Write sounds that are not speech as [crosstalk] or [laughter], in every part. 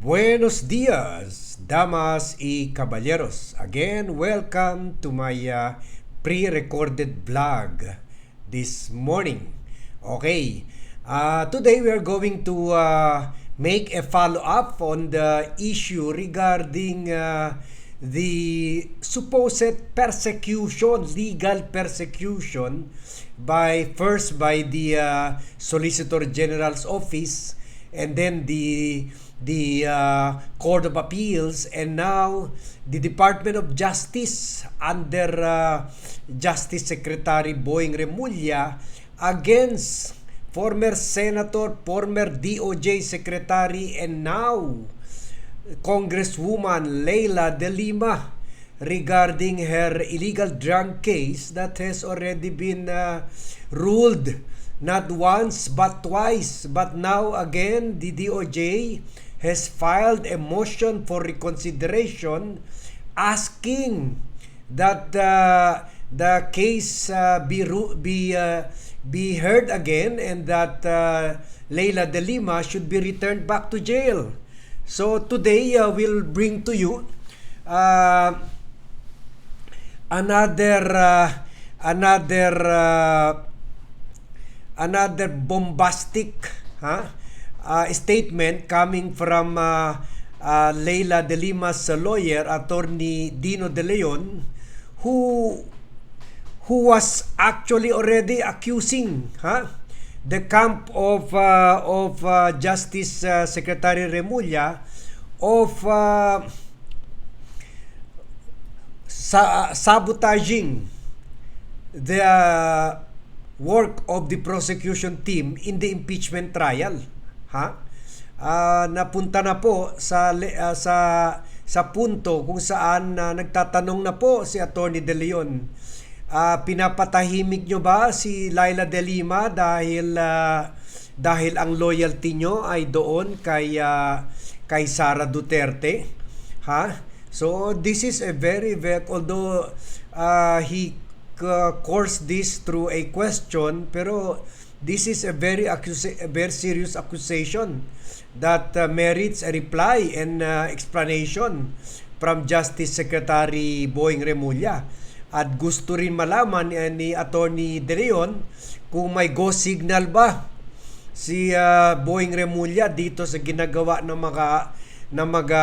Buenos dias, damas y caballeros. Again, welcome to my uh, pre-recorded vlog this morning. Okay, uh, today we are going to uh, make a follow-up on the issue regarding uh, the supposed persecution, legal persecution by first by the uh, Solicitor General's office and then the the uh, Court of Appeals and now the Department of Justice under uh, Justice Secretary Boying Remulla against former Senator, former DOJ Secretary and now Congresswoman Leila De Lima regarding her illegal drug case that has already been uh, ruled not once but twice but now again the DOJ has filed a motion for reconsideration asking that uh, the case uh, be be uh, be heard again and that uh, Leila De Lima should be returned back to jail. So today uh, we'll bring to you uh, another uh, another uh, another bombastic huh, uh, statement coming from uh, uh, Leila De Lima's lawyer, attorney Dino De Leon, who who was actually already accusing huh, the camp of uh, of uh, Justice uh, Secretary Remulla of uh, sa- sabotaging the work of the prosecution team in the impeachment trial. Ha? Ah, napunta na po sa ah, sa sa punto kung saan ah, nagtatanong na po si Attorney De Leon. Ah, pinapatahimik nyo ba si Laila De Lima dahil ah, dahil ang loyalty nyo ay doon kay ah, kay Sara Duterte? Ha? So this is a very very although uh, he uh, coursed this through a question pero this is a very a very serious accusation that uh, merits a reply and uh, explanation from Justice Secretary Boying Remulla. At gusto rin malaman uh, ni Attorney De Leon kung may go signal ba si uh, Boying Remulla dito sa ginagawa ng mga ng mga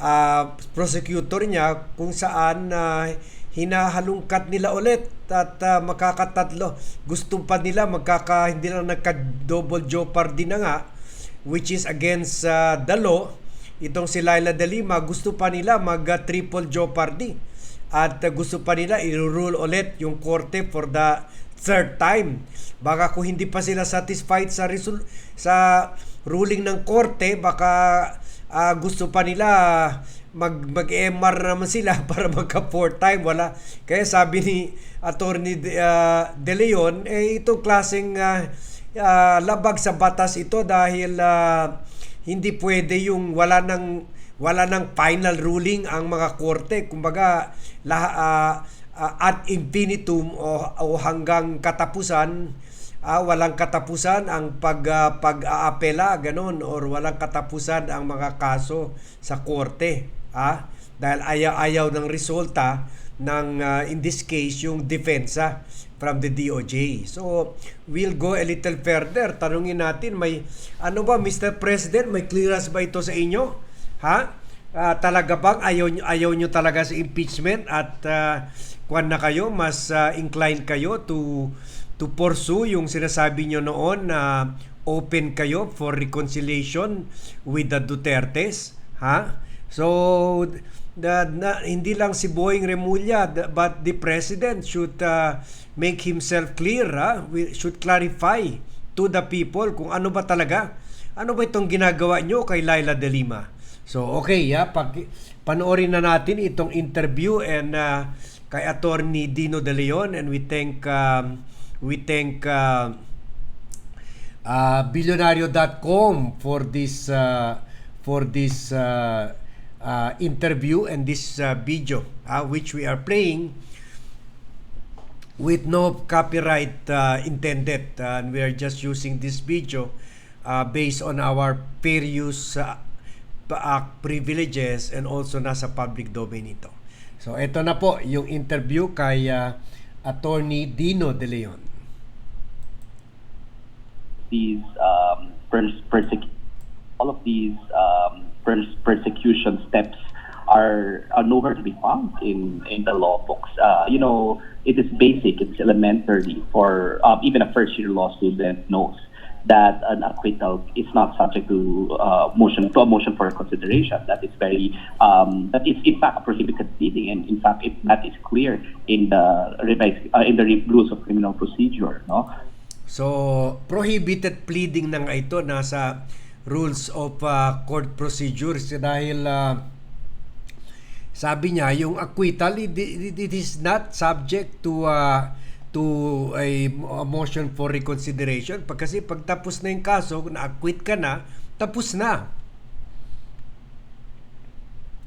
uh, prosecutor niya kung saan uh, hinahalungkat nila ulit at uh, makakatatlo. Gusto pa nila magkaka hindi lang nagka-double jeopardy na nga which is against uh, the law. Itong si Laila De Lima gusto pa nila mag uh, triple jeopardy at uh, gusto pa nila i-rule ulit yung korte for the third time. Baka kung hindi pa sila satisfied sa result sa ruling ng korte, baka uh, gusto pa nila mag mag-MR naman sila [laughs] para magka fourth time wala. Kaya sabi ni attorney De, uh, De Leon eh itong klaseng uh, uh, labag sa batas ito dahil uh, hindi pwede yung wala nang wala nang final ruling ang mga korte. Kumbaga la, uh, uh, ad infinitum o, o hanggang katapusan uh, walang katapusan ang pag uh, pag-aapela ganun or walang katapusan ang mga kaso sa korte ah dahil ayaw-ayaw ng resulta ng uh, in this case yung depensa from the DOJ. So, we'll go a little further. Tanungin natin, may ano ba Mr. President, may clearance ba ito sa inyo? Ha? Uh, talaga bang ayaw ayaw nyo talaga sa impeachment at uh, kwan na kayo, mas uh, inclined kayo to to pursue yung sinasabi nyo noon na open kayo for reconciliation with the Dutertes? Ha? So, the, na, hindi lang si Boying Remulla the, but the president should uh, make himself clear, ha? We should clarify to the people kung ano ba talaga, ano ba itong ginagawa nyo kay Laila De Lima. So, okay, ha? Pag, panoorin na natin itong interview and uh, kay Attorney Dino De Leon and we thank um, we thank uh, uh, billionario.com for this uh, for this uh, uh, interview and this uh, video uh, which we are playing with no copyright uh, intended uh, and we are just using this video uh, based on our fair use uh, Act privileges and also nasa public domain ito. So ito na po yung interview kay ah, Attorney Dino De Leon. These um, all of these um, pers- persecution steps are, are nowhere to be found in, in the law books. Uh, you know, it is basic, it's elementary for um, even a first year law student knows that an acquittal is not subject to uh, motion to a motion for consideration. That is very um, that is in fact a prohibited pleading, and in fact it, that is clear in the revised uh, in the rules of criminal procedure. No, So, prohibited pleading na nga ito. Nasa rules of uh, court procedures. Dahil uh, sabi niya yung acquittal it, is not subject to uh, to a, a motion for reconsideration. Kasi pag tapos na yung kaso na acquit ka na tapos na.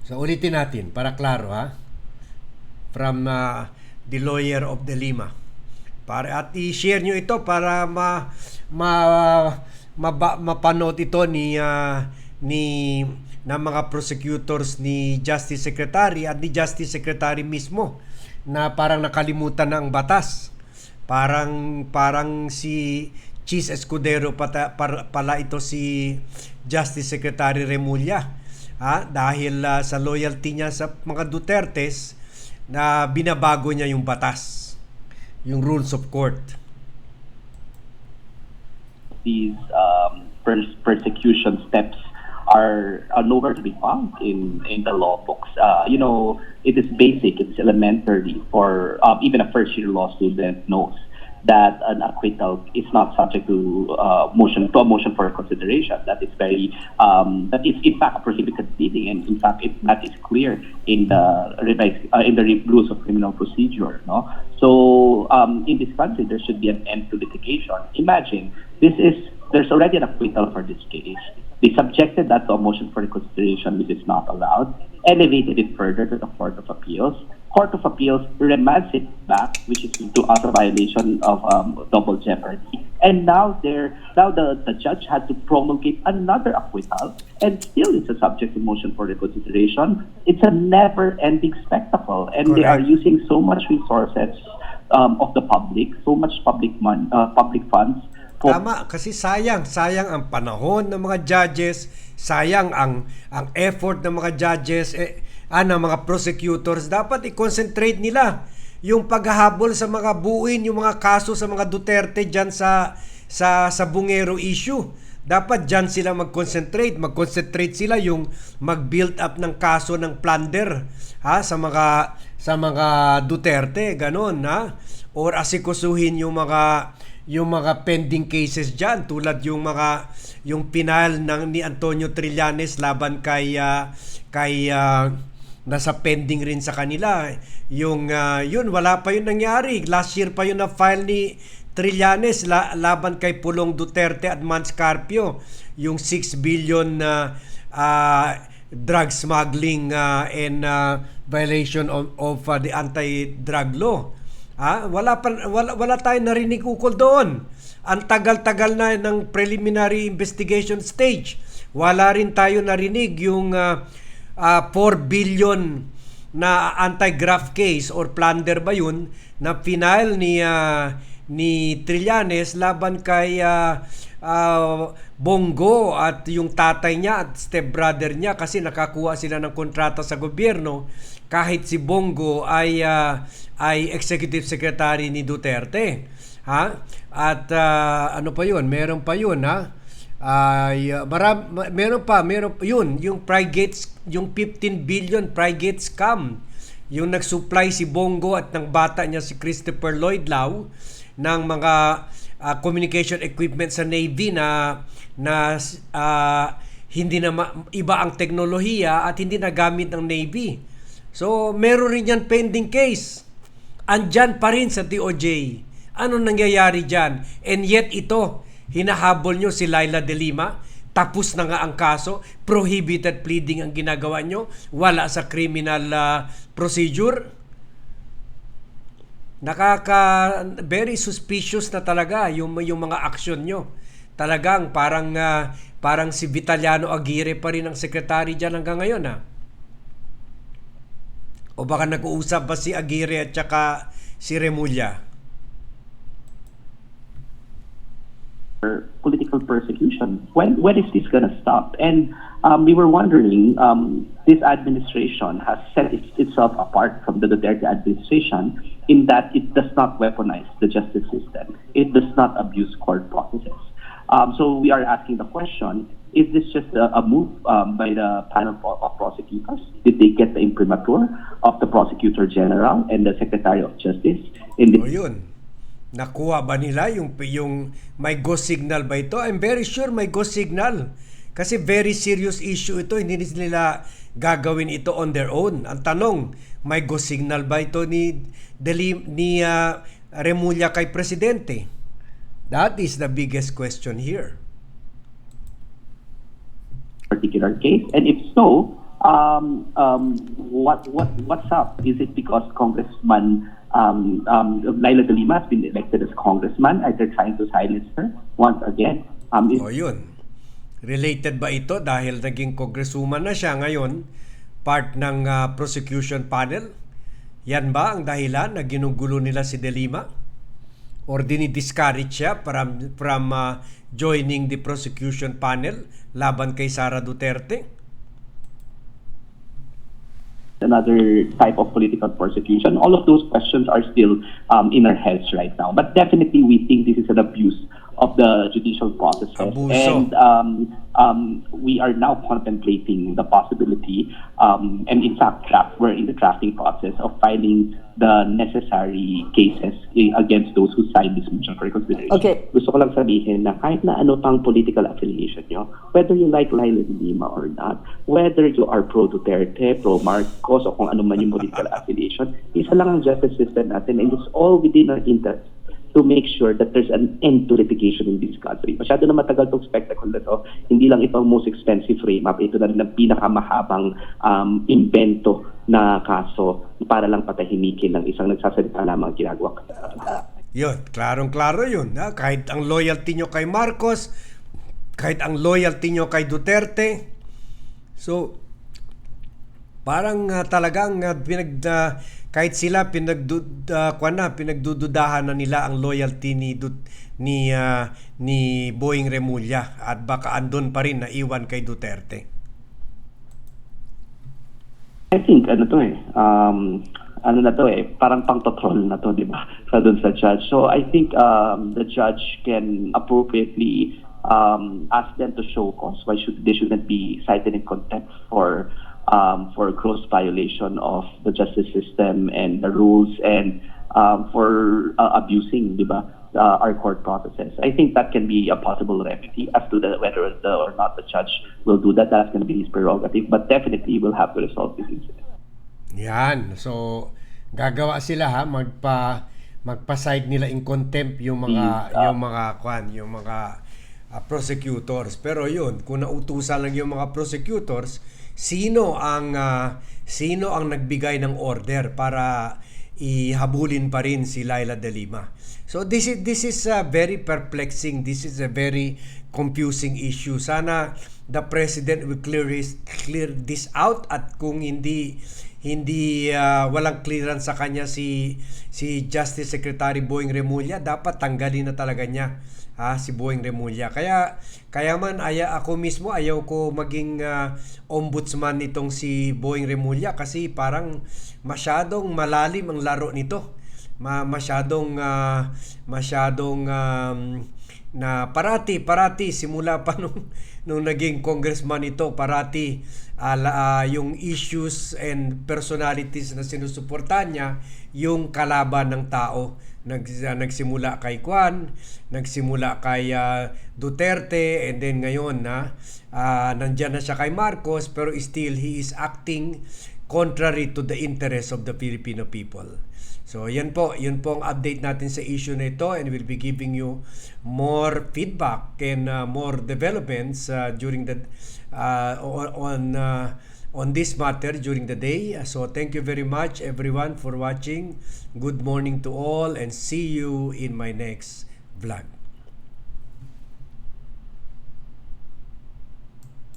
So ulitin natin para klaro ha? From uh, the lawyer of the Lima para at i-share nyo ito para ma ma maba, mapanood ito ni ah, ni ng mga prosecutors ni Justice Secretary at ni Justice Secretary mismo na parang nakalimutan na ang batas. Parang parang si Cheese Escudero pata, para, pala ito si Justice Secretary Remulla. Ha? Dahil ah, sa loyalty niya sa mga Dutertes na binabago niya yung batas yung rules of court. these um, pers- persecution steps are, are nowhere to be found in, in the law books. Uh, you know, it is basic, it's elementary for um, even a first year law student knows that an acquittal is not subject to uh, motion to a motion for consideration. That is very um, that is in fact a prohibited pleading, and in fact it, that is clear in the uh, in the rules of criminal procedure. No, so um, in this country there should be an end to litigation. Imagine this is there's already an acquittal for this case. They subjected that to a motion for reconsideration, which is not allowed, elevated it further to the Court of Appeals. Court of Appeals remands it back, which is to utter violation of um, double jeopardy. And now there, now the, the judge had to promulgate another acquittal, and still it's a subject to motion for reconsideration. It's a never-ending spectacle, and they are Correct. using so much resources um, of the public, so much public mon- uh, public funds for Tama, kasi sayang, sayang ang panahon ng mga judges, sayang ang ang effort ng mga judges, eh, ng mga prosecutors. Dapat i-concentrate nila yung paghahabol sa mga buuin, yung mga kaso sa mga Duterte dyan sa sa sa Bungero issue. Dapat dyan sila mag-concentrate. Mag-concentrate sila yung mag-build up ng kaso ng plunder ha sa mga sa mga Duterte, ganon ha. Or asikusuhin yung mga yung mga pending cases diyan tulad yung mga yung pinal ng ni Antonio Trillanes laban kay ah, kay ah, nasa pending rin sa kanila. Yung ah, yun wala pa yun nangyari. Last year pa yun na file ni Trillanes la, laban kay Pulong Duterte at Mans Carpio. Yung 6 billion na ah, drug smuggling ah, and ah, violation of, of ah, the anti-drug law. Ah, wala pa wala, wala tayong narinig ukol doon. Ang tagal-tagal na ng preliminary investigation stage. Wala rin tayo narinig yung ah, ah, 4 billion na anti-graft case or plunder ba yun na final ni ah, ni Trillanes laban kay ah, ah, Bongo at yung tatay niya at stepbrother niya kasi nakakuha sila ng kontrata sa gobyerno. Kahit si Bongo ay ah, ay executive secretary ni Duterte ha? At ah, ano pa yun? Meron pa yun ha ay uh, maram, ma- meron pa meron yun yung Prigate yung 15 billion Prigate scam yung nagsupply si Bongo at ng bata niya si Christopher Lloyd Lau ng mga ah, communication equipment sa Navy na na ah, hindi na ma- iba ang teknolohiya at hindi nagamit ng Navy. So, meron rin yan pending case. Andyan pa rin sa DOJ. Ano nangyayari dyan? And yet ito, hinahabol nyo si Laila de Lima. Tapos na nga ang kaso. Prohibited pleading ang ginagawa nyo. Wala sa criminal ah, procedure. Nakaka very suspicious na talaga yung yung mga action nyo. Talagang parang ah, parang si Vitaliano Aguirre pa rin ang secretary dyan hanggang ngayon ha. O baka nag-uusap ba si Aguirre at saka si Remulla? Political persecution. When when is this going to stop? And um, we were wondering, um, this administration has set it, itself apart from the Duterte administration in that it does not weaponize the justice system. It does not abuse court processes. Um, so we are asking the question: Is this just a, a move um, by the panel of prosecutors? Did they get the imprimatur of the prosecutor general and the secretary of justice in the O yun. Nakuha ba nila yung, yung may go signal ba ito? I'm very sure may go signal. Kasi very serious issue ito. Hindi nila gagawin ito on their own. Ang tanong, may go signal ba ito ni, Deli, ni ah, Remulla kay Presidente? That is the biggest question here. particular case? And if so, um, um, what what what's up? Is it because Congressman um, um, Laila de Lima has been elected as congressman? Are they trying to silence her once again? Um, O yun. Related ba ito dahil naging congresswoman na siya ngayon, part ng ah, prosecution panel? Yan ba ang dahilan na ginugulo nila si De Lima? Or dinidiscourage siya from, from ah, joining the prosecution panel laban kay Sara Duterte? Another type of political persecution. All of those questions are still um, in our heads right now. But definitely, we think this is an abuse of the judicial process. And um, um, we are now contemplating the possibility, um, and in fact, draft, we're in the drafting process of filing the necessary cases eh, against those who signed this motion for reconsideration. Okay. Gusto ko lang sabihin na kahit na ano pang political affiliation nyo, whether you like Laila de Lima or not, whether you are pro Duterte, pro Marcos, o kung ano man yung political [laughs] affiliation, isa lang ang justice system natin and it's all within our interest to make sure that there's an end to litigation in this country. Masyado na matagal tong spectacle na to. Hindi lang ito ang most expensive frame-up. Ito na rin ang pinakamahabang um, invento na kaso para lang patahimikin ng isang nagsasalita lamang ginagawa Yun, klarong-klaro yun. Ha? Kahit ang loyalty nyo kay Marcos, kahit ang loyalty nyo kay Duterte. So, parang ah, talagang ah, pinag ah, kahit sila pinagdud uh, na pinagdududahan na nila ang loyalty ni Dut, ni ah, ni Boeing Remulla at baka andon pa rin na iwan kay Duterte. I think ano to eh, um, ano na to eh, parang pang-patrol na to, di ba? [laughs] Sa dun sa judge. So I think um, the judge can appropriately um, ask them to show cause. Why should they shouldn't be cited in contempt for um, for gross violation of the justice system and the rules and um, for uh, abusing, di ba? Uh, our court processes. I think that can be a possible remedy as to the, whether the, or not the judge will do that. That's going to be his prerogative, but definitely we'll have to resolve this incident. Yan. So gagawa sila ha magpa magpa-side nila in contempt yung mga Mm, ah. yung mga kwan, yung mga ah, prosecutors. Pero yun, kung nautusan lang yung mga prosecutors, sino ang ah, sino ang nagbigay ng order para ihabulin pa rin si Laila de Lima. So this is this is a very perplexing, this is a very confusing issue. Sana the president will clear his, clear this out at kung hindi hindi ah, walang clearance sa kanya si si Justice Secretary Boeing Remulla, dapat tanggalin na talaga niya ha, si Boeing Remulla. Kaya kaya man aya ako mismo ayaw ko maging ah, ombudsman nitong si Boeing Remulla kasi parang masyadong malalim ang laro nito. Ma masyadong ah, masyadong um, na parati parati simula pa [laughs] nung nung naging congressman ito parati ala ah, yung issues and personalities na sinusuportahan niya yung kalaban ng tao nag ah, nagsimula kay Juan nagsimula kay ah, Duterte and then ngayon na ah, nandyan na siya kay Marcos pero still he is acting contrary to the interests of the Filipino people. So, yan po, yun po ang update natin sa issue na ito and we'll be giving you more feedback and uh, more developments uh, during the uh, on, uh, on this matter during the day. So, thank you very much everyone for watching. Good morning to all and see you in my next vlog.